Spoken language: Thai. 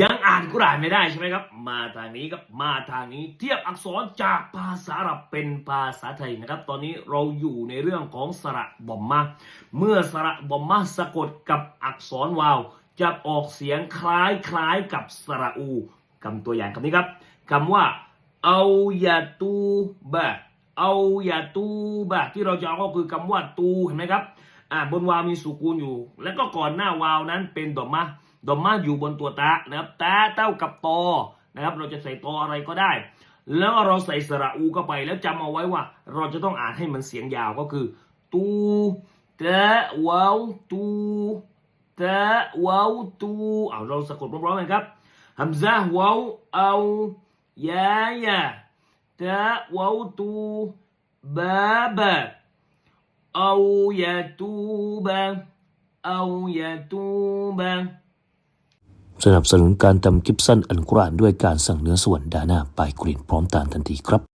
ยังอ่านกุรานไม่ได้ใช่ไหมครับ มาทางนี้ครับมาทางนี้เทียบอักษรจากภาษาอับเป็นภาษาไทยนะครับ ตอนนี้เราอยู่ในเรื่องของสระบอมมาเมื่อสระบอมมาสะกดกับอักษรวาว จะออกเสียงคล้ายคล้ายกับสระอูคำตัวอย่างคำนี้ครับคำว่าเอายาตูบะเอายาตูบะที่เราจะเอาก็คือคำว่าตูเห็นไหมครับ อ่าบนวาวมีสุกูนอยู่ แล้วก็ก่อนหน้าวาวนั้นเป็นดอกมาดอกมาอยู่บนตัวตานะครับตาเต้ากับตอนะครับ เราจะใส่ตออะไรก็ได้ แล้วเราใส่สระอูเข้าไปแล้วจำเอาไว้ว่า เราจะต้องอ่านให้มันเสียงยาวก็คือ ตูเตะวาวตูเตะวาวตูเอาเราสะกดพร้อมๆกันครับฮัมซะวาวเอายายาเตะวาวตูบาบะ أو يتوب أو يتوب สนับสนุนการทำคลิปสั้นอัลกุรอานด้วยการสั่งเนื้อส่วนดาหน้าไปกรีนพร้อมตามทันทีครับ